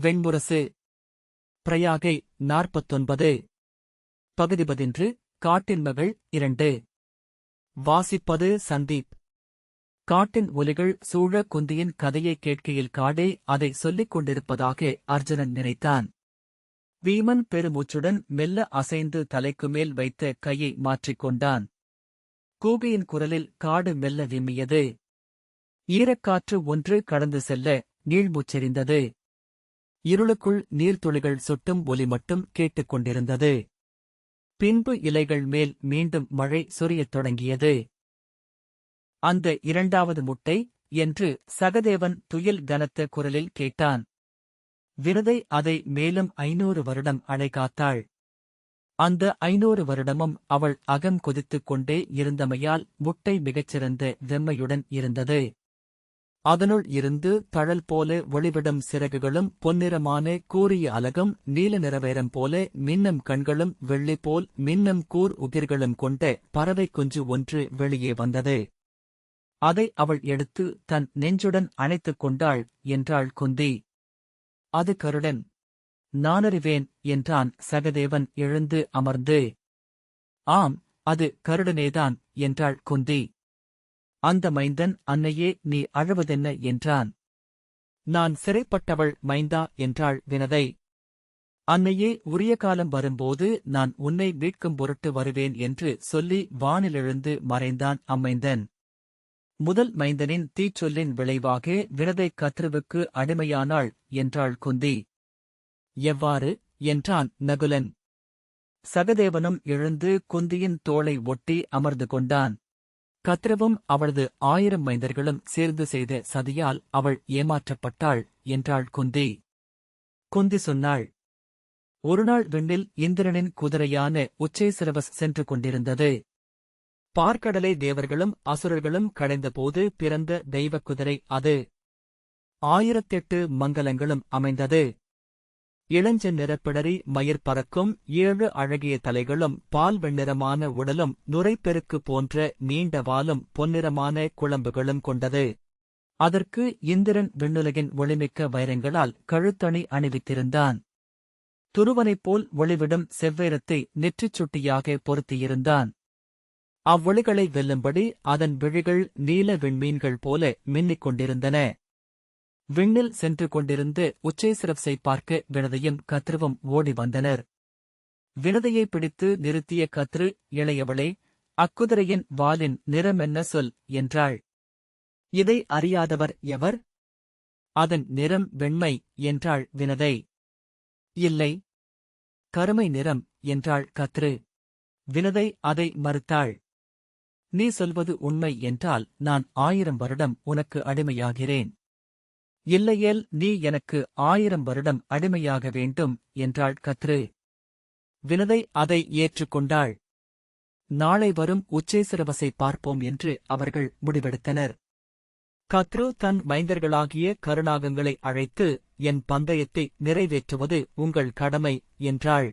வெண்முரசு. பிரயாகை நாற்பத்தொன்பது. பகுதிபதின்று காட்டின் மகள் இரண்டு. வாசிப்பது சந்தீப். காட்டின் ஒலிகள் சூழ குந்தியின் கதையை கேட்கையில் காடே அதை சொல்லிக் கொண்டிருப்பதாக அர்ஜுனன் நினைத்தான். வீமன் பெருமூச்சுடன் மெல்ல அசைந்து தலைக்கு மேல் வைத்த கையை மாற்றிக்கொண்டான் கூகையின் குரலில் காடு மெல்ல விம்மியது. ஈரக்காற்று ஒன்று கடந்து செல்ல நீள்மூச்செறிந்தது. இருளுக்குள் நீர்த்துளிகள் சொட்டும் ஒலி மட்டும் கேட்டுக் கொண்டிருந்தது. பின்பு இலைகள் மேல் மீண்டும் மழை சொரியத் தொடங்கியது. அந்த இரண்டாவது முட்டை என்று சகதேவன் துயில் கனத்த குரலில் கேட்டான். விரதை அதை மேலும் ஐநூறு வருடம் அழைகாத்தாள் அந்த ஐநூறு வருடமும் அவள் அகம் கொதித்துக் கொண்டே இருந்தமையால் முட்டை மிகச்சிறந்த வெம்மையுடன் இருந்தது. அதனுள் இருந்து தழல் போல ஒளிவிடும் சிறகுகளும் பொன்னிறமான கூறிய அலகும் நீல நிறவேரம் போல மின்னம் கண்களும் வெள்ளி போல் மின்னம் கூர் உகிர்களும் கொண்ட பறவை குஞ்சு ஒன்று வெளியே வந்தது. அதை அவள் எடுத்து தன் நெஞ்சுடன் அணைத்துக் கொண்டாள் என்றாள் குந்தி. அது கருடன் நானறிவேன் என்றான் சகதேவன் எழுந்து அமர்ந்து. ஆம் அது கருடனேதான் என்றாள் குந்தி. அந்த மைந்தன் அன்னையே நீ அழுவதென்ன? என்றான். நான் சிறைப்பட்டவள் மைந்தா என்றாள் வினதை. அன்னையே உரிய காலம் வரும்போது நான் உன்னை மீட்கும் பொருட்டு வருவேன் என்று சொல்லி வானிலெழுந்து மறைந்தான் அம்மைந்தன். முதல் மைந்தனின் தீச்சொல்லின் விளைவாக வினதை கத்ருவுக்கு அடிமையானாள் என்றாள் குந்தி. எவ்வாறு? என்றான் நகுலன். சகதேவனும் எழுந்து குந்தியின் தோளை ஒட்டி அமர்ந்து கொண்டான். கத்ரவும் அவளது ஆயிரம் மைந்தர்களும் சேர்ந்து செய்த சதியால் அவள் ஏமாற்றப்பட்டாள் என்றாள் குந்தி. குந்தி சொன்னாள் ஒருநாள் விண்ணில் இந்திரனின் குதிரையான உச்சேசிரவஸ் சென்று கொண்டிருந்தது. பார்க்கடலை தேவர்களும் அசுரர்களும் கடைந்தபோது பிறந்த தெய்வக் குதிரை அது. ஆயிரத்தெட்டு மங்கலங்களும் அமைந்தது. இளஞ்ச நிறப்பிடரி மயிர் பறக்கும் ஏழு அழகிய தலைகளும் பால் வெண்ணிறமான உடலும் நுரைப்பெருக்கு போன்ற நீண்ட வாலும் பொன்னிறமான குழம்புகளும் கொண்டது. அதற்கு இந்திரன் விண்ணுலகின் ஒளிமிக்க வைரங்களால் கழுத்தணி அணிவித்திருந்தான். துருவனைப் போல் ஒளிவிடும் செவ்வேரத்தை நெற்றிச் சுட்டியாக பொருத்தியிருந்தான். அவ்வொளிகளை வெல்லும்படி அதன் விழிகள் நீல விண்மீன்கள் போல மின்னிக் கொண்டிருந்தன. விண்ணில் சென்று கொண்டிருந்து உச்சேசிரப்ஸை பார்க்க வினதையும் கத்ருவும் ஓடி வந்தனர். வினதையை பிடித்து நிறுத்திய கத்ரு இளையவளே அக்குதிரையின் வாலின் நிறமென்ன சொல்? என்றாள். இதை அறியாதவர் எவர்? அதன் நிறம் வெண்மை என்றாள் வினதை. இல்லை. கருமை நிறம் என்றாள் கத்ரு. வினதை அதை மறுத்தாள். நீ சொல்வது உண்மை என்றால் நான் ஆயிரம் வருடம் உனக்கு அடிமையாகிறேன். இல்லையேல் நீ எனக்கு ஆயிரம் வருடம் அடிமையாக வேண்டும் என்றாள் கத்ரு. வினதை அதை ஏற்றுக்கொண்டாள். நாளை வரும் உச்சேசிரவசை பார்ப்போம் என்று அவர்கள் முடிவெடுத்தனர். கத்ரு தன் மைந்தர்களாகிய கருணாகங்களை அழைத்து என் பந்தயத்தை நிறைவேற்றுவது உங்கள் கடமை என்றாள்.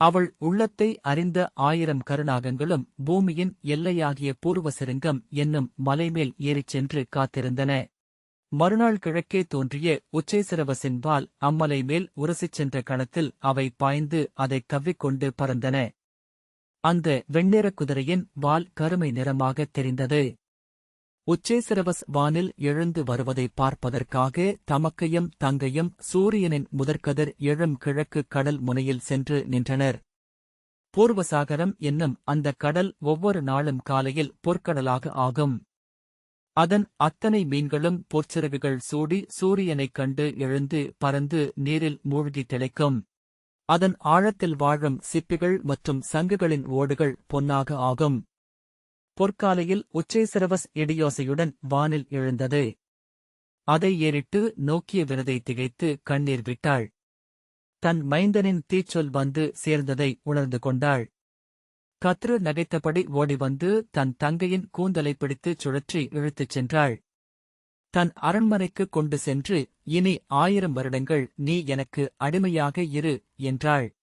அவள் உள்ளத்தை அறிந்த ஆயிரம் கருணாகங்களும் பூமியின் எல்லையாகிய பூர்வசிருங்கம் என்னும் மலைமேல் ஏறிச் சென்று காத்திருந்தன. மறுநாள் கிழக்கே தோன்றிய உச்சேசிரவசின் வால் அம்மலை மேல் உரசிச் சென்ற கணத்தில் அவை பாய்ந்து அதைக் கவ்விக்கொண்டு பறந்தன. அந்த வெண்ணிறக் குதிரையின் வால் கருமை நிறமாகத் தெரிந்தது. உச்சேசிரவஸ் வானில் எழுந்து வருவதை பார்ப்பதற்காக தமக்கையும் தங்கையும் சூரியனின் முதற்கதிர் எழும் கிழக்கு கடல் முனையில் சென்று நின்றனர். பூர்வசாகரம் என்னும் அந்தக் கடல் ஒவ்வொரு நாளும் காலையில் பொற்கடலாக ஆகும். அதன் அத்தனை மீன்களும் பொற்சிறகுகள் சூடி சூரியனைக் கண்டு எழுந்து பறந்து நீரில் மூழ்கி திளைக்கும். அதன் ஆழத்தில் வாழும் சிப்பிகள் மற்றும் சங்குகளின் ஓடுகள் பொன்னாக ஆகும். பொற்காலையில் உச்சேசிரவஸ் இடியோசையுடன் வானில் எழுந்தது. அதை ஏறிட்டு நோக்கிய விரதை திகைத்து கண்ணீர் விட்டாள். தன் மைந்தனின் தீச்சொல் வந்து சேர்ந்ததை உணர்ந்து கொண்டாள். கத்ரு நகைத்தபடி ஓடி வந்து தன் தங்கையின் கூந்தலை பிடித்துச் சுழற்றி இழுத்துச் சென்றாள். தன் அரண்மனைக்கு கொண்டு சென்று இனி ஆயிரம் வருடங்கள் நீ எனக்கு அடிமையாக இரு என்றாள்.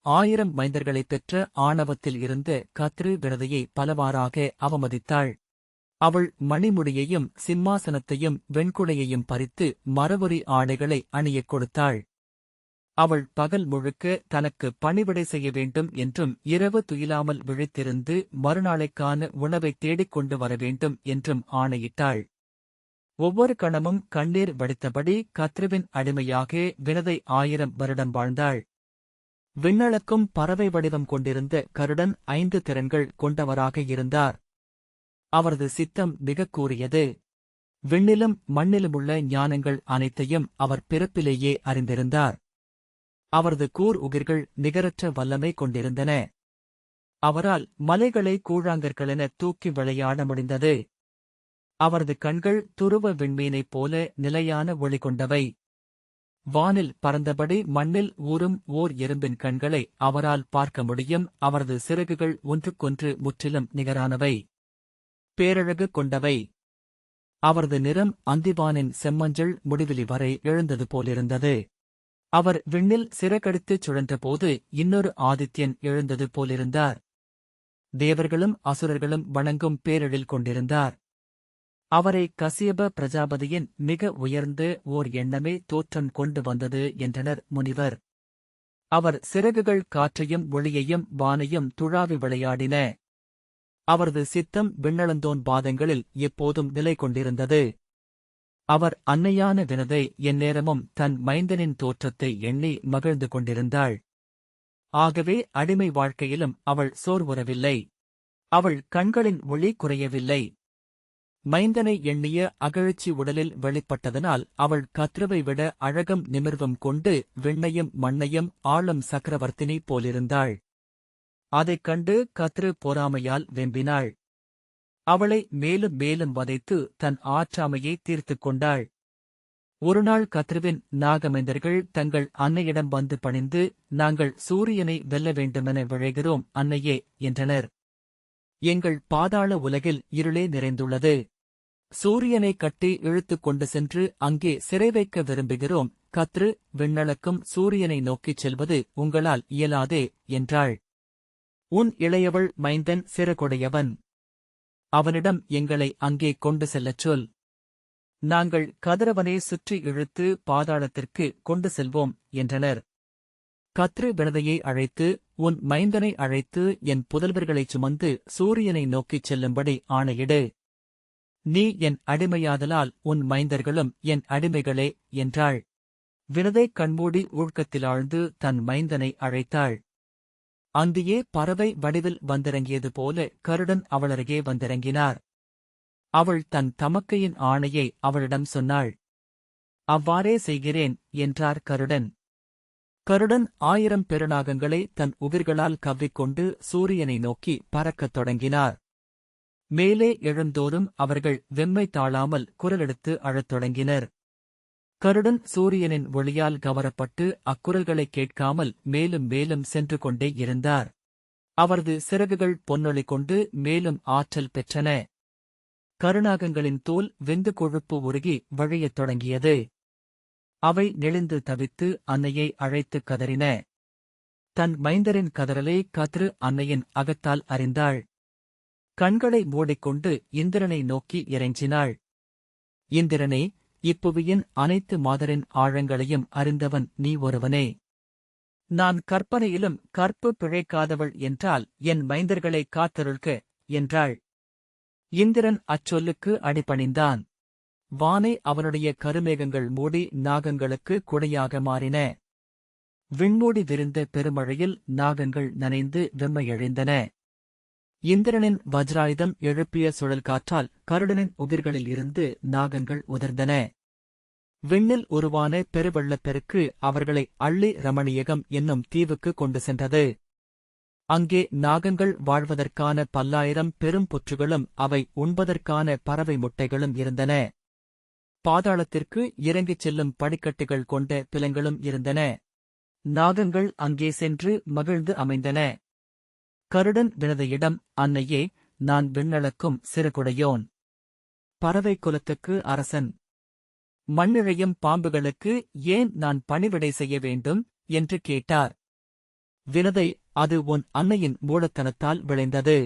ஆயிரம் மைந்தர்களைப் பெற்ற ஆணவத்தில் இருந்த கத்ரு விரதையை பலவாறாக அவமதித்தாள். அவள் மணிமுடியையும் சிம்மாசனத்தையும் வெண்குடையையும் பறித்து மரபுரி ஆடைகளை அணியக் கொடுத்தாள். அவள் பகல் முழுக்க தனக்கு பணிவிடை செய்ய வேண்டும் என்றும் இரவு துயிலாமல் விழித்திருந்து மறுநாளைக்கான உணவை தேடிக் கொண்டு வர வேண்டும் என்றும் ஆணையிட்டாள். ஒவ்வொரு கணமும் கண்ணீர் வடித்தபடி கத்ருவின் அடிமையாக வினதை ஆயிரம் வருடம் வாழ்ந்தாள். விண்ணளக்கும் பறவை வடிவம் கொண்டிருந்த கருடன் ஐந்து திறன்கள் கொண்டவராக இருந்தார். அவரது சித்தம் மிகக் கூறியது. விண்ணிலும் மண்ணிலுமுள்ள ஞானங்கள் அனைத்தையும் அவர் பிறப்பிலேயே அறிந்திருந்தார். அவரது கூர் உகிர்கள் நிகரற்ற வல்லமை கொண்டிருந்தன. அவரால் மலைகளை கூழாங்கற்களென தூக்கி விளையாட முடிந்தது. அவரது கண்கள் துருவ விண்மீனைப் போல நிலையான ஒளி கொண்டவை. வானில் பறந்தபடி மண்ணில் ஊறும் ஓர் எறும்பின் கண்களை அவரால் பார்க்க முடியும். அவரது சிறகுகள் ஒன்றுக்கொன்று முற்றிலும் நிகரானவை. பேரழகு கொண்டவை. அவரது நிறம் அந்திவானின் செம்மஞ்சள் முடிவிலி வரை எழுந்தது போலிருந்தது. அவர் விண்ணில் சிறகடித்துச் சுழன்றபோது இன்னொரு ஆதித்யன் எழுந்தது போலிருந்தார். தேவர்களும் அசுரர்களும் வணங்கும் பேரெழில் கொண்டிருந்தார். அவரை கசியப பிரஜாபதியின் மிக உயர்ந்து ஓர் எண்ணமே தோற்றம் கொண்டு வந்தது என்றனர் முனிவர். அவர் சிறகுகள் காற்றையும் ஒளியையும் வானையும் துழாவி விளையாடின. அவரது சித்தம் விண்ணளந்தோன் பாதங்களில் எப்போதும் நிலை கொண்டிருந்தது அவர் அன்னையான வினதை எந்நேரமும் தன் மைந்தனின் தோற்றத்தை எண்ணி மகிழ்ந்து கொண்டிருந்தாள். ஆகவே அடிமை வாழ்க்கையிலும் அவள் சோர்வுறவில்லை அவள் கண்களின் ஒளி குறையவில்லை. மைந்தனை எண்ணிய அகழ்ச்சி உடலில் வெளிப்பட்டதனால் அவள் கத்ருவை விட அழகம் நிமிர்வம் கொண்டு விண்ணையும் மண்ணையும் ஆளும் சக்கரவர்த்தினி போலிருந்தாள். அதைக் கண்டு கத்ரு பொறாமையால் வெம்பினாள். அவளை மேலும் மேலும் வதைத்து தன் ஆற்றாமையை தீர்த்துக் கொண்டாள். ஒருநாள் கத்ருவின் நாகமைந்தர்கள் தங்கள் அன்னையிடம் வந்து பணிந்து நாங்கள் சூரியனை வெல்ல வேண்டுமென விழைகிறோம் அன்னையே என்றனர். எங்கள் பாதாள உலகில் இருளே நிறைந்துள்ளது. சூரியனை கட்டி இழுத்துக் கொண்டு சென்று அங்கே சிறை வைக்க விரும்புகிறோம். கத்ரு விண்ணளக்கும் சூரியனை நோக்கிச் செல்வது உங்களால் இயலாதே என்றாள். உன் இளையவள் மைந்தன் சிறகொடையவன். அவனிடம் எங்களை அங்கே கொண்டு செல்லச் சொல். நாங்கள் கதிரவனை சுற்றி இழுத்து பாதாளத்திற்கு கொண்டு செல்வோம் என்றனர். கத்ரு வினதையை அழைத்து உன் மைந்தனை அழைத்து என் புதல்வர்களைச் சுமந்து சூரியனை நோக்கிச் செல்லும்படி ஆணையிடு. நீ என் அடிமையாதலால் உன் மைந்தர்களும் என் அடிமைகளே என்றாள். வினதை கண்மூடி ஊழ்க்கத்திலாழ்ந்து தன் மைந்தனை அழைத்தாள். அங்கேயே பறவை வடிவில் வந்திறங்கியது போல கருடன் அவளருகே வந்திறங்கினார். அவள் தன் தமக்கையின் ஆணையை அவளிடம் சொன்னாள். அவ்வாறே செய்கிறேன் என்றார் கருடன். கருடன் ஆயிரம் பெருநாகங்களை தன் உவிர்களால் கவ்விக்கொண்டு சூரியனை நோக்கி பறக்கத் தொடங்கினார். மேலே எழுந்தோறும் அவர்கள் வெம்மை தாழாமல் குரலெடுத்து அழத் தொடங்கினர். கருடன் சூரியனின் ஒளியால் கவரப்பட்டு அக்குரல்களைக் கேட்காமல் மேலும் மேலும் சென்று கொண்டே இருந்தார். அவரது சிறகுகள் பொன்னொழி கொண்டு மேலும் ஆற்றல் பெற்றன. கருணாகங்களின் தோல் வெந்து கொழுப்பு உருகி வழியத் தொடங்கியது. அவை நெளிந்து தவித்து அன்னையை அழைத்துக் கதறின. தன் மைந்தரின் கதறலை கத்ரு அன்னையின் அகத்தால் அறிந்தாள். கண்களை மூடிக்கொண்டு இந்திரனை நோக்கி இறைஞ்சினாள். இந்திரனே இப்புவியின் அனைத்து மாதரின் ஆழங்களையும் அறிந்தவன் நீ ஒருவனே. நான் கற்பனையிலும் கற்பு பிழைக்காதவள் என்றால் என் மைந்தர்களை காத்தருள்க என்றாள். இந்திரன் அச்சொல்லுக்கு அடிபணிந்தான். வானை அவனுடைய கருமேகங்கள் மூடி நாகங்களுக்கு குடையாக மாறின. விண்மூடி விரிந்த பெருமழையில் நாகங்கள் நனைந்து வெம்மையழிந்தன. இந்திரனின் வஜ்ராயுதம் எழுப்பிய சுழல் காற்றால் கருடனின் உதிர்களில் இருந்து நாகங்கள் உதிர்ந்தன. விண்ணில் உருவான பெருவெள்ளப்பெருக்கு அவர்களை அள்ளி ரமணியகம் என்னும் தீவுக்கு கொண்டு சென்றது. அங்கே நாகங்கள் வாழ்வதற்கான பல்லாயிரம் பெரும் புற்றுகளும் அவை உண்பதற்கான பறவை முட்டைகளும் இருந்தன. பாதாளத்திற்கு இறங்கிச் செல்லும் படிக்கட்டுகள் கொண்ட பிலங்களும் இருந்தன. நாகங்கள் அங்கே சென்று மகிழ்ந்து அமைந்தன. கருடன் வினதையிடம் அன்னையே நான் விண்ணளக்கும் சிறுகுடையோன். பறவை குலத்துக்கு அரசன். மண்ணிழையும் பாம்புகளுக்கு ஏன் நான் பணிவிடை செய்ய வேண்டும் என்று கேட்டார். வினதை அது உன் அன்னையின் மூலத்தனத்தால் விளைந்தது.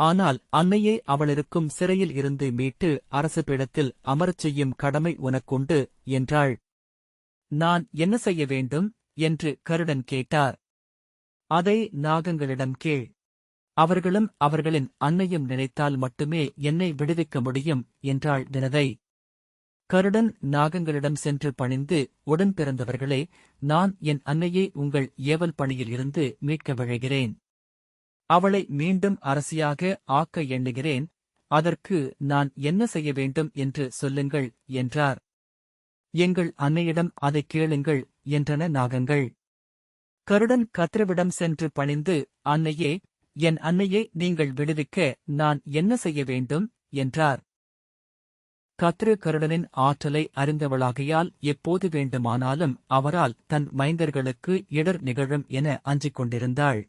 ஆனால் அன்னையே அவளிருக்கும் சிறையில் இருந்து மீட்டு அரசு பீடத்தில் அமரச் செய்யும் கடமை உனக்குண்டு என்றாள். நான் என்ன செய்ய வேண்டும் என்று கருடன் கேட்டார். அதை நாகங்களிடம் கேள். அவர்களும் அவர்களின் அன்னையும் நினைத்தால் மட்டுமே என்னை விடுவிக்க முடியும் என்றாள் வினதை. கருடன் நாகங்களிடம் சென்று பணிந்து உடன் பிறந்தவர்களே நான் என் அன்னையை உங்கள் ஏவல் பணியில் இருந்து மீட்க விழைகிறேன். அவளை மீண்டும் அரசியாக ஆக்க எண்ணுகிறேன். அதற்கு நான் என்ன செய்ய வேண்டும் என்று சொல்லுங்கள் என்றார். எங்கள் அன்னையிடம் அதைக் கேளுங்கள் என்றன நாகங்கள். கருடன் கத்திரவிடம் சென்று பணிந்து அன்னையே என் அன்னையை நீங்கள் விடுவிக்க நான் என்ன செய்ய வேண்டும்? என்றார். கத்ரு கருடனின் ஆற்றலை அறிந்தவளாகையால் எப்போது வேண்டுமானாலும் அவரால் தன் மைந்தர்களுக்கு இடர் நிகழும் என அஞ்சிக் கொண்டிருந்தாள்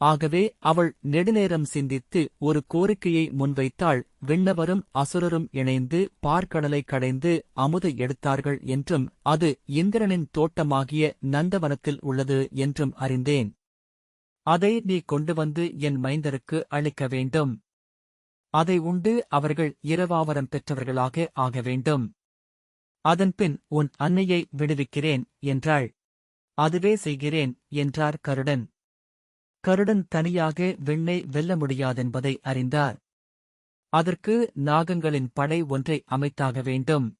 ஆகவே அவள் நெடுநேரம் சிந்தித்து ஒரு கோரிக்கையை முன்வைத்தாள். விண்ணவரும் அசுரரும் இணைந்து பார்க்கடலை கடைந்து அமுது எடுத்தார்கள் என்றும் அது இந்திரனின் தோட்டமாகிய நந்தவனத்தில் உள்ளது என்றும் அறிந்தேன். அதை நீ கொண்டு வந்து என் மைந்தருக்கு அளிக்க வேண்டும். அதை உண்டு அவர்கள் இரவாவரம் பெற்றவர்களாக ஆக வேண்டும். அதன்பின் உன் அன்னையை விடுவிக்கிறேன் என்றாள். அதுவே செய்கிறேன் என்றார் கருடன். கருடன் தனியாக விண்ணை வெல்ல முடியாதென்பதை அறிந்தார். அதற்கு நாகங்களின் படை ஒன்றை அமைத்தாக வேண்டும்.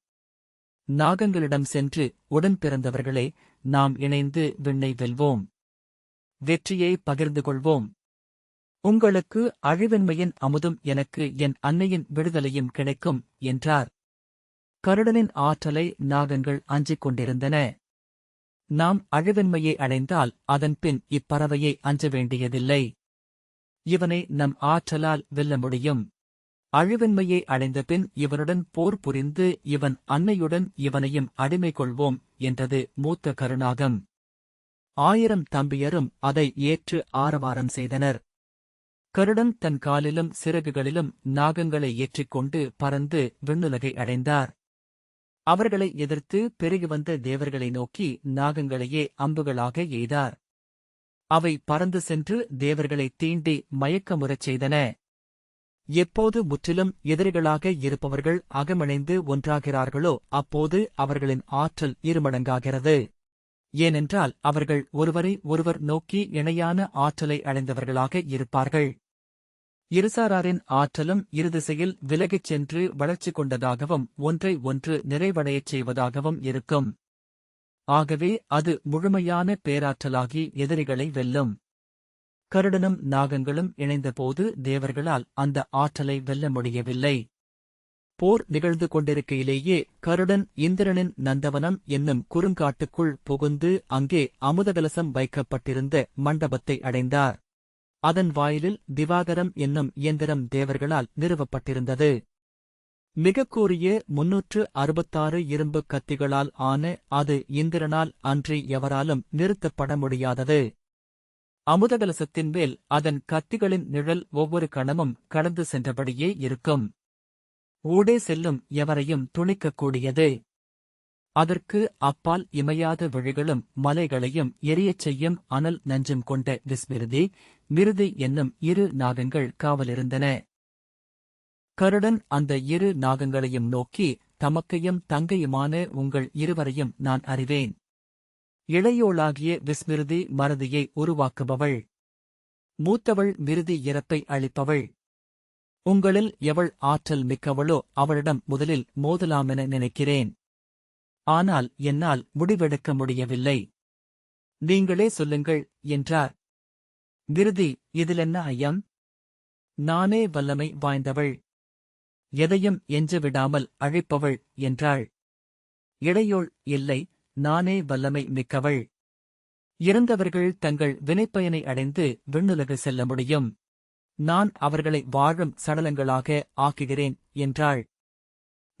நாகங்களிடம் சென்று உடன் பிறந்தவர்களே நாம் இணைந்து விண்ணை வெல்வோம். வெற்றியை பகிர்ந்து கொள்வோம். உங்களுக்கு அழிவென்மையின் அமுதும் எனக்கு என் அன்னையின் விடுதலையும் கிடைக்கும் என்றார். கருடனின் ஆற்றலை நாகங்கள் அஞ்சிக் கொண்டிருந்தன. நாம் அழிவென்மையை அடைந்தால் அதன்பின் இப்பறவையை அஞ்ச வேண்டியதில்லை இவனை நம் ஆற்றலால் வெல்ல முடியும். அழிவென்மையை அடைந்தபின் இவனுடன் போர் புரிந்து இவன் அன்னையுடன் இவனையும் அடிமை கொள்வோம் என்றது மூத்த கருணாகம். ஆயிரம் தம்பியரும் அதை ஏற்று ஆரவாரம் செய்தனர். கருடன் தன் காலிலும் சிறகுகளிலும் நாகங்களை ஏற்றிக்கொண்டு பறந்து விண்ணுலகை அடைந்தார். அவர்களை எதிர்த்து பெருகி வந்த தேவர்களை நோக்கி நாகங்களையே அம்புகளாக எய்தார். அவை பறந்து சென்று தேவர்களை தீண்டி மயக்கமுறச் செய்தன. எப்போது முற்றிலும் எதிரிகளாக இருப்பவர்கள் அகமணைந்து ஒன்றாகிறார்களோ அப்போது அவர்களின் ஆற்றல் இருமடங்காகிறது. ஏனென்றால் அவர்கள் ஒருவரை ஒருவர் நோக்கி இணையான ஆற்றலை அடைந்தவர்களாக இருப்பார்கள். இருசாராரின் ஆற்றலும் இருதிசையில் விலகிச் சென்று வளர்ச்சி கொண்டதாகவும் ஒன்றை ஒன்று நிறைவடையச் செய்வதாகவும் இருக்கும். ஆகவே அது முழுமையான பேராற்றலாகி எதிரிகளை வெல்லும். கருடனும் நாகங்களும் இணைந்தபோது தேவர்களால் அந்த ஆற்றலை வெல்ல முடியவில்லை. போர் நிகழ்ந்து கொண்டிருக்கையிலேயே கருடன் இந்திரனின் நந்தவனம் என்னும் குறுங்காட்டுக்குள் புகுந்து அங்கே அமுதவிலசம் வைக்கப்பட்டிருந்த மண்டபத்தை அடைந்தார். அதன் வாயிலில் திவாகரம் என்னும் இயந்திரம் தேவர்களால் நிறுவப்பட்டிருந்தது. மிகக் கூறிய முன்னூற்று அறுபத்தாறு இரும்பு கத்திகளால் ஆன அது இந்திரனால் அன்றி எவராலும் நிறுத்தப்பட முடியாதது. அமுதகலசத்தின் மேல் அதன் கத்திகளின் நிழல் ஒவ்வொரு கணமும் கடந்து சென்றபடியே இருக்கும். ஊடே செல்லும் எவரையும் துணிக்கக்கூடியது. அதற்கு அப்பால் இமையாத விழிகளும் மலைகளையும் எரியச் செய்யும் அனல் நஞ்சும் கொண்ட விஸ்மிருதி மிருதி என்னும் இரு நாகங்கள் காவலிருந்தன. கருடன் அந்த இரு நாகங்களையும் நோக்கி தமக்கையும் தங்கையுமான உங்கள் இருவரையும் நான் அறிவேன். இளையோளாகிய விஸ்மிருதி மறதியை உருவாக்குபவள். மூத்தவள் மிருதி இறப்பை அளிப்பவள் உங்களில் எவள் ஆற்றல் மிக்கவளோ அவளிடம் முதலில் மோதலாமென நினைக்கிறேன். ஆனால் என்னால் முடிவெடுக்க முடியவில்லை. நீங்களே சொல்லுங்கள் என்றார். விருதி இதிலென்ன ஐயம்? நானே வல்லமை வாய்ந்தவள். எதையும் எஞ்ச விடாமல் அழைப்பவள் என்றாள். இடையோள் இல்லை நானே வல்லமை மிக்கவள். இறந்தவர்கள் தங்கள் வினைப்பயனை அடைந்து விண்ணுலகு செல்ல முடியும். நான் அவர்களை வாழும் சடலங்களாக ஆக்குகிறேன் என்றாள்.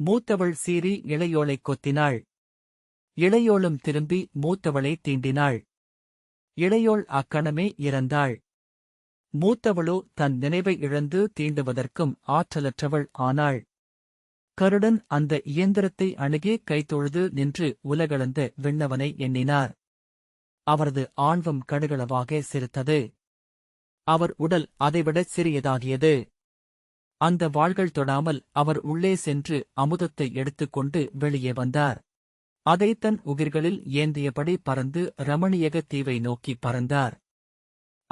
மூத்தவள் சீறி இளையோளைக் கொத்தினாள். இளையோளும் திரும்பி மூத்தவளை தீண்டினாள். இளையோள் அக்கணமே இறந்தாள். மூத்தவளோ தன் நினைவை இழந்து தீண்டுவதற்கும் ஆற்றலற்றவள் ஆனாள். கருடன் அந்த இயந்திரத்தை அணுகி கைத்தொழுது நின்று உலகளந்த விண்ணவனை எண்ணினார். அவரது ஆழ்வம் கடுகளவாக சிரித்தது. அவர் உடல் அதைவிடச் சிறியதாகியது. அந்த வாள்கள் தொடாமல் அவர் உள்ளே சென்று அமுதத்தை எடுத்துக்கொண்டு வெளியே வந்தார். அதை தன் உகிர்களில் ஏந்தியபடி பறந்து ரமணியக தீவை நோக்கி பறந்தார்.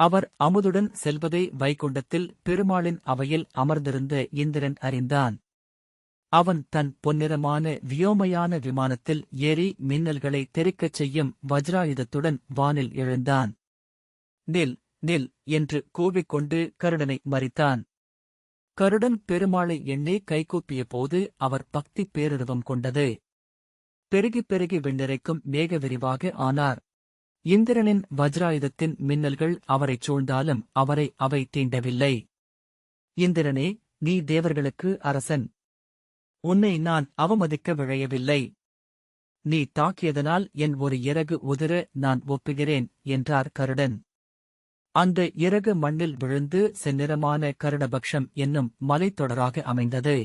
அவர் அமுதுடன் செல்வதை வைகுண்டத்தில் பெருமாளின் அவையில் அமர்ந்திருந்த இந்திரன் அறிந்தான். அவன் தன் பொன்னிறமான வியோமயான விமானத்தில் ஏறி மின்னல்களை தெறிக்கச் செய்யும் வஜ்ராயுதத்துடன் வானில் எழுந்தான். நில் நில் என்று கூவிக்கொண்டு கருடனை மறித்தான். கருடன் பெருமாளை எண்ணி கைகூப்பிய போது அவர் பக்தி பேரிருவம் கொண்டது. பெருகி பெருகி விண்ணறைக்கும் மேக விரிவாக ஆனார். இந்திரனின் வஜ்ராயுதத்தின் மின்னல்கள் அவரைச் சூழ்ந்தாலும் அவரை அவை தீண்டவில்லை. இந்திரனே நீ தேவர்களுக்கு அரசன். உன்னை நான் அவமதிக்க விழையவில்லை. நீ தாக்கியதனால் என் ஒரு இறகு உதிர நான் ஒப்புகிறேன் என்றார் கருடன். அந்த இறகு மண்ணில் விழுந்து செந்நிறமான கருடபக்ஷம் என்னும் மலைத்தொடராக அமைந்தது.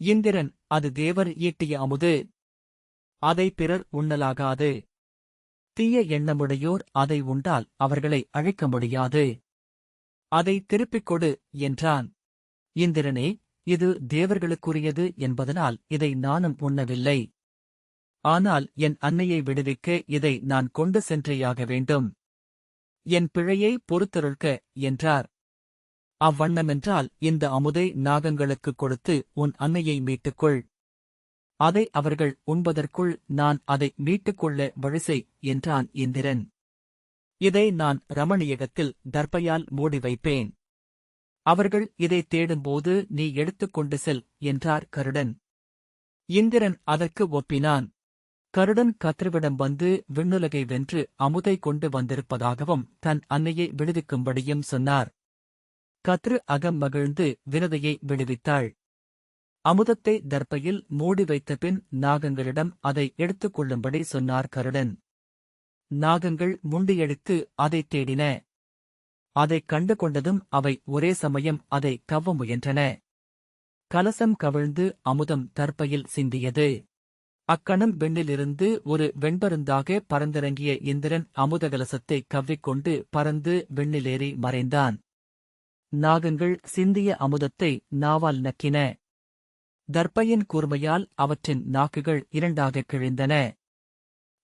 இந்திரன் அது தேவர் ஈட்டிய அமுது அதை பிறர் உண்ணலாகாது. தீய எண்ணமுடையோர் அதை உண்டால் அவர்களை அழைக்க முடியாது. அதை திருப்பிக் கொடு என்றான். இந்திரனே இது தேவர்களுக்குரியது என்பதனால் இதை நானும் உண்ணவில்லை. ஆனால் என் அன்னையை விடுவிக்க இதை நான் கொண்டு சென்றேயாக வேண்டும். என் பிழையை பொறுத்தருள்க என்றார். அவ்வண்ணமென்றால் இந்த அமுதை நாகங்களுக்குக் கொடுத்து உன் அன்னையை மீட்டுக்கொள். அதை அவர்கள் உண்பதற்குள் நான் அதை மீட்டுக்கொள்ள வழிசை என்றான் இந்திரன். இதை நான் ரமணியகத்தில் தர்பையால் மூடி வைப்பேன். அவர்கள் இதை தேடும்போது நீ எடுத்துக்கொண்டு செல் என்றார் கருடன். இந்திரன் அதற்கு ஒப்பினான். கருடன் கத்ருவிடம் வந்து விண்ணுலகை வென்று அமுதை கொண்டு வந்திருப்பதாகவும் தன் அன்னையை விடுவிக்கும்படியும் சொன்னார். கத்ரு அகம் மகிழ்ந்து வினதையை விடுவித்தாள். அமுதத்தை தர்ப்பையில் மூடி வைத்த பின் நாகங்களிடம் அதை எடுத்துக் கொள்ளும்படி சொன்னார் கருடன். நாகங்கள் முண்டியெடுத்து அதைத் தேடின. அதைக் கண்டு கொண்டதும் அவை ஒரே சமயம் அதை கவ்வ முயன்றன. கலசம் கவிழ்ந்து அமுதம் தர்ப்பையில் சிந்தியது. அக்கணம் வெண்ணிலிருந்து ஒரு வெண்பருந்தாக பறந்திறங்கிய இந்திரன் அமுதகலசத்தை கவ்விக்கொண்டு பறந்து வெண்ணிலேறி மறைந்தான். நாகங்கள் சிந்திய அமுதத்தை நாவால் நக்கின. தர்ப்பையின் கூர்மையால் அவற்றின் நாக்குகள் இரண்டாகக் கிழிந்தன.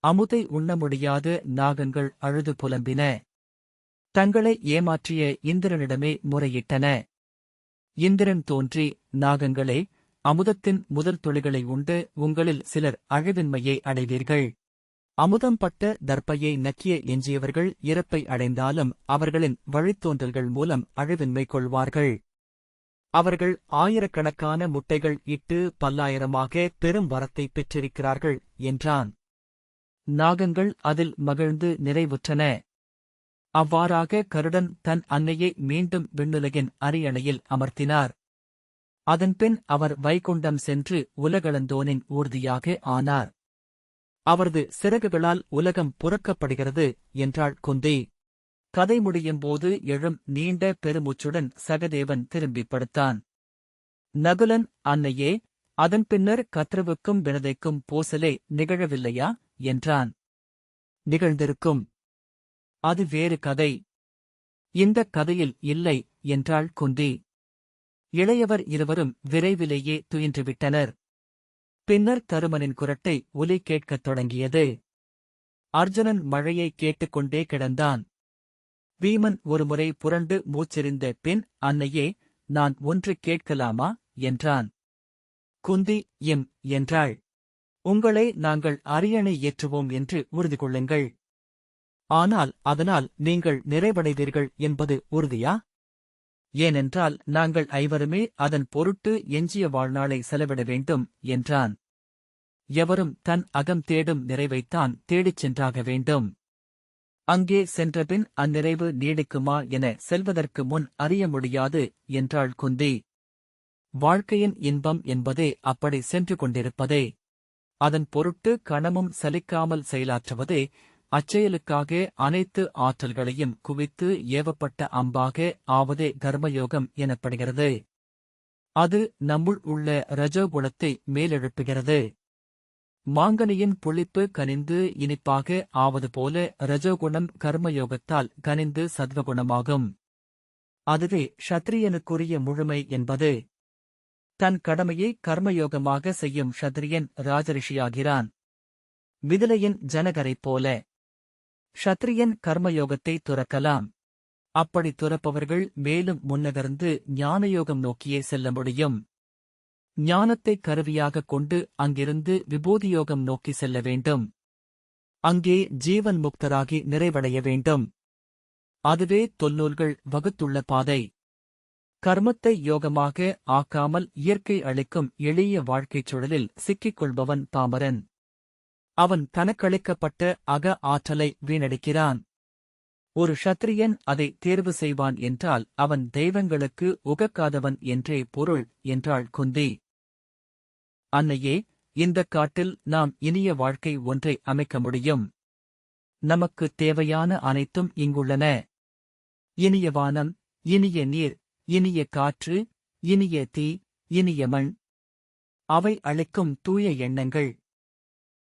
அமுதை உண்ண முடியாது நாகங்கள் அழுது புலம்பின. தங்களை ஏமாற்றிய இந்திரனிடமே முறையிட்டன. இந்திரன் தோன்றி நாகங்களே அமுதத்தின் முதல் துளிகளை உண்டு உங்களில் சிலர் அழிவின்மையை அடைவீர்கள். அமுதம் பட்ட தர்ப்பையை நக்கிய எஞ்சியவர்கள் இறப்பை அடைந்தாலும் அவர்களின் வழித்தோன்றல்கள் மூலம் அழிவின்மை கொள்வார்கள். அவர்கள் ஆயிரக்கணக்கான முட்டைகள் இட்டு பல்லாயிரமாக பெரும் வரத்தை பெற்றிருக்கிறார்கள் என்றான். நாகங்கள் அதில் மகிழ்ந்து நிறைவுற்றன. அவ்வாறாக கருடன் தன் அன்னையை மீண்டும் விண்ணுலகின் அரியணையில் அமர்த்தினார். அதன்பின் அவர் வைகுண்டம் சென்று உலகளந்தோனின் ஊர்தியாக ஆனார். அவரது சிறகுகளால் உலகம் புறக்கப்படுகிறது என்றாள் குந்தி. கதை முடியும் போது எழும் நீண்ட பெருமூச்சுடன் சகதேவன் திரும்பிப் படுத்தான். நகுலன் அன்னையே அதன் பின்னர் கத்ரவுக்கும் வினதைக்கும் பூசலே நிகழவில்லையா? என்றான். நிகழ்ந்திருக்கும். அது வேறு கதை. இந்தக் கதையில் இல்லை என்றாள் குந்தி. இளையவர் இருவரும் விரைவிலேயே துயின்றுவிட்டனர். பின்னர் தருமனின் குரட்டை ஒலி கேட்கத் தொடங்கியது. அர்ஜுனன் மழையை கேட்டுக்கொண்டே கிடந்தான். வீமன் ஒருமுறை புரண்டு மூச்செறிந்த பின் அன்னையே நான் ஒன்று கேட்கலாமா? என்றான். குந்தி எம் என்றாள். உங்களை நாங்கள் அரியணை ஏற்றுவோம் என்று உறுதி கொள்ளுங்கள். ஆனால் அதனால் நீங்கள் நிறைவடைவீர்கள் என்பது உறுதியா? ஏனென்றால் நாங்கள் ஐவருமே அதன் பொருட்டு எஞ்சிய வாழ்நாளை செலவிட வேண்டும் என்றான். எவரும் தன் அகம் தேடும் நிறைவைத்தான் தேடிச் சென்றாக வேண்டும். அங்கே சென்றபின் அந்நிறைவு நீடிக்குமா என செல்வதற்கு முன் அறிய முடியாது என்றாள் குந்தி. வாழ்க்கையின் இன்பம் என்பதே அப்படி சென்று கொண்டிருப்பதே. அதன் பொருட்டு கணமும் சலிக்காமல் செயலாற்றுவதே அச்செயலுக்காக அனைத்து ஆற்றல்களையும் குவித்து ஏவப்பட்ட அம்பாக ஆவதே கர்மயோகம் எனப்படுகிறது. அது நம்முள் உள்ள ரஜோகுணத்தை மேலெழுப்புகிறது. மாங்கனியின் புளிப்பு கனிந்து இனிப்பாக ஆவது போல ரஜோகுணம் கர்மயோகத்தால் கனிந்து சத்வகுணமாகும். அதுவே ஷத்ரியனுக்குரிய முழுமை என்பது. தன் கடமையை கர்மயோகமாக செய்யும் ஷத்ரியன் ராஜரிஷியாகிறான். மிதிலையின் ஜனகரைப் போல. ஷத்ரியன் கர்மயோகத்தை துறக்கலாம். அப்படி துறப்பவர்கள் மேலும் முன்னகர்ந்து ஞானயோகம் நோக்கியே செல்ல முடியும். ஞானத்தை கருவியாகக் கொண்டு அங்கிருந்து விபூதியோகம் நோக்கி செல்ல வேண்டும். அங்கே ஜீவன் முக்தராகி நிறைவடைய வேண்டும். அதுவே தொல்லூல்கள் வகுத்துள்ள பாதை. கர்மத்தை யோகமாக ஆக்காமல் இயற்கை அளிக்கும் எளிய வாழ்க்கைச் சூழலில் சிக்கிக் கொள்பவன் பாமரன் அவன் தனக்களிக்கப்பட்ட அக ஆற்றலை வீணடிக்கிறான். ஒரு ஷத்ரியன் அதை தேர்வு செய்வான் என்றால் அவன் தெய்வங்களுக்கு உகக்காதவன் என்றே பொருள் என்றாள் குந்தி. அன்னையே இந்தக் காட்டில் நாம் இனிய வாழ்க்கை ஒன்றை அமைக்க முடியும். நமக்கு தேவையான அனைத்தும் இங்குள்ளன. இனிய வானம் இனிய நீர் இனிய காற்று இனிய தீ இனிய மண். அவை அளிக்கும் தூய எண்ணங்கள்.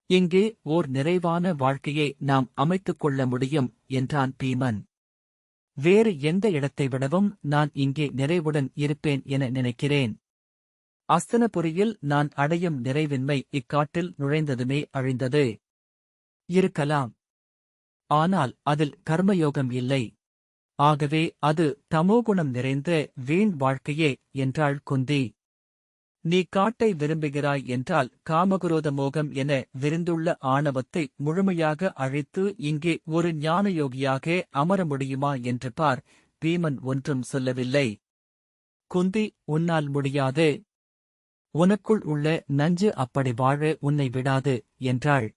இங்கே ஓர் நிறைவான வாழ்க்கையை நாம் அமைத்துக் கொள்ள முடியும் என்றான் பீமன். வேறு எந்த இடத்தை விடவும் நான் இங்கே நிறைவுடன் இருப்பேன் என நினைக்கிறேன். அஸ்தனபுரியில் நான் அடையும் நிறைவின்மை இக்காட்டில் நுழைந்ததுமே அழிந்தது. இருக்கலாம். ஆனால் அதில் கர்மயோகம் இல்லை. ஆகவே அது தமோகுணம் நிறைந்த வீண் வாழ்க்கையே என்றாள் குந்தி. நீ காட்டை விரும்புகிறாய் என்றால் காமகுரோத மோகம் என விரிந்துள்ள ஆணவத்தை முழுமையாக அழித்து இங்கே ஒரு ஞானயோகியாக அமர முடியுமா என்று பார். பீமன் ஒன்றும் சொல்லவில்லை. குந்தி உன்னால் முடியாது. உனக்குள் உள்ள நஞ்சு அப்படி வாழ உன்னை விடாது என்றாள்.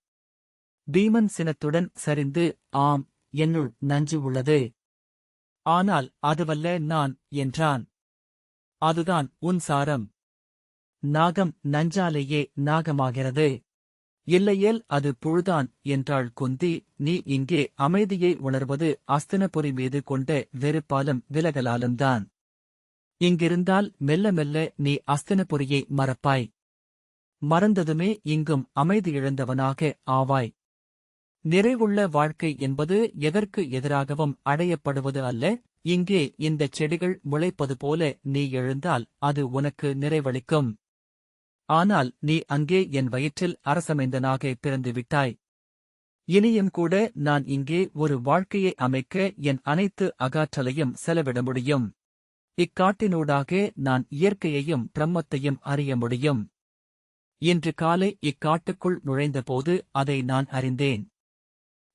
பீமன் சினத்துடன் சரிந்து ஆம் என்னுள் நஞ்சு உள்ளது. ஆனால் அதுவல்ல நான் என்றான். அதுதான் உன் சாரம். நாகம் நஞ்சாலேயே நாகமாகிறது. இல்லையேல் அது புழுதான் என்றாள் குந்தி. நீ இங்கே அமைதியை உணர்வது அஸ்தினபுரி மீது கொண்ட வெறுப்பாலும் விலகலாலும்தான். இங்கிருந்தால் மெல்ல மெல்ல நீ அஸ்தனபுரியை மறப்பாய். மறந்ததுமே இங்கும் அமைதி இழந்தவனாக ஆவாய். நிறைவுள்ள வாழ்க்கை என்பது எதற்கு எதிராகவும் அடையப்படுவது அல்ல இங்கே இந்தச் செடிகள் முளைப்பது போல நீ எழுந்தால் அது உனக்கு நிறைவளிக்கும். ஆனால் நீ அங்கே என் வயிற்றில் அரசமைந்தனாக பிறந்துவிட்டாய். இனியும் கூட நான் இங்கே ஒரு வாழ்க்கையை அமைக்க என் அனைத்து அகாற்றலையும் செலவிட முடியும். இக்காட்டினூடாக நான் இயற்கையையும் பிரம்மத்தையும் அறிய முடியும். இன்று காலை இக்காட்டுக்குள் நுழைந்தபோது அதை நான் அறிந்தேன்.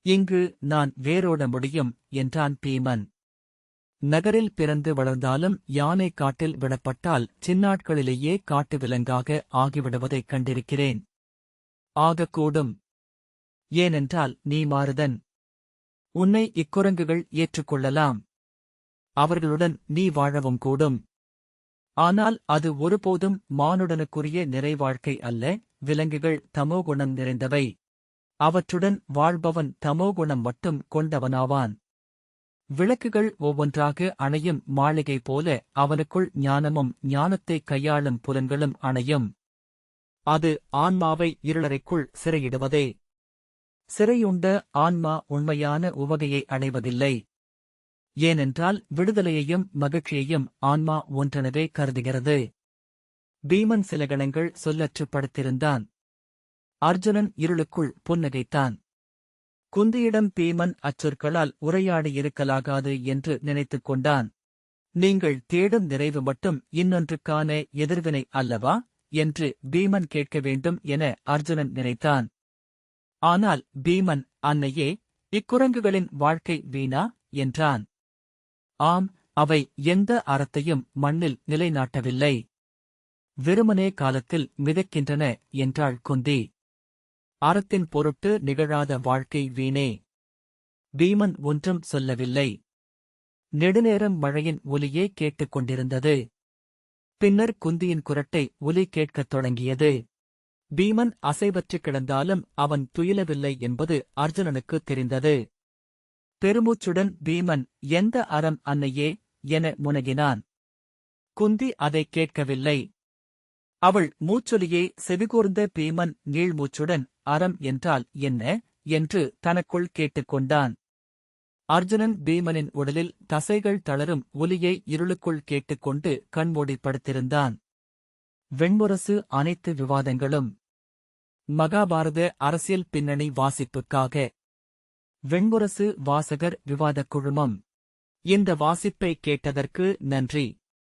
இங்கு நான் வேரோட முடியும் என்றான் பீமன். நகரில் பிறந்து வளர்ந்தாலும் யானை காட்டில் விடப்பட்டால் சின்னாட்களிலேயே காட்டு விலங்காக ஆகிவிடுவதைக் கண்டிருக்கிறேன். ஆகக்கூடும். ஏனென்றால் நீ மாறுதன். உன்னை இக்குரங்குகள் ஏற்றுக்கொள்ளலாம். அவர்களுடன் நீ வாழவும் கூடும். ஆனால் அது ஒருபோதும் மானுடனுக்குரிய நிறைவாழ்க்கை அல்ல விலங்குகள் தமோகுணம் நிறைந்தவை. அவற்றுடன் வாழ்பவன் தமோகுணம் மட்டும் கொண்டவனாவான். விளக்குகள் ஒவ்வொன்றாக அணையும் மாளிகை போல அவனுக்குள் ஞானமும் ஞானத்தை கையாளும் புலன்களும் அணையும். அது ஆன்மாவை இருளறைக்குள் சிறையிடுவதே. சிறையுண்ட ஆன்மா உண்மையான உவகையை அடைவதில்லை. ஏனென்றால் விடுதலையையும் மகிழ்ச்சியையும் ஆன்மா ஒன்றெனவே கருதுகிறது. பீமன் சில கணங்கள் சொல்லற்று படுத்திருந்தான் அர்ஜுனன் இருளுக்குள் புன்னகைத்தான். குந்தியிடம் பீமன் அச்சொற்களால் உரையாடியிருக்கலாகாது என்று நினைத்துக் கொண்டான். நீங்கள் தேடும் நிறைவு மட்டும் இன்னொன்றுக்கான எதிர்வினை அல்லவா? என்று பீமன் கேட்க வேண்டும் என அர்ஜுனன் நினைத்தான். ஆனால் பீமன் அன்னையே இக்குரங்குகளின் வாழ்க்கை வீணா? என்றான். ஆம் அவை எந்த அறத்தையும் மண்ணில் நிலைநாட்டவில்லை. வெறுமனே காலத்தில் மிதக்கின்றன என்றாள் குந்தி. அறத்தின் பொருட்டு நிகழாத வாழ்க்கை வீணே. பீமன் ஒன்றும் சொல்லவில்லை. நெடுநேரம் மழையின் ஒலியே கேட்டுக் கொண்டிருந்தது. பின்னர் குந்தியின் குரட்டை ஒலி கேட்கத் தொடங்கியது. பீமன் அசைவற்று கிடந்தாலும் அவன் துயிலவில்லை என்பது அர்ஜுனனுக்கு தெரிந்தது. பெருமூச்சுடன் பீமன் எந்த அறம் அன்னையே? என முனகினான். குந்தி அதைக் கேட்கவில்லை. அவள் மூச்சொலியை செவிகூர்ந்த பீமன் நீள்மூச்சுடன் அறம் என்றால் என்ன? என்று தனக்குள் கேட்டுக்கொண்டான் அர்ஜுனன் பீமனின் உடலில் தசைகள் தளரும் ஒலியை இருளுக்குள் கேட்டுக்கொண்டு கண்மூடி படுத்திருந்தான். வெண்முரசு அனைத்து விவாதங்களும். மகாபாரத அரசியல் பின்னணி வாசிப்புக்காக வெண்முரசு வாசகர் விவாதக் குழுமம். இந்த வாசிப்பை கேட்டதற்கு நன்றி.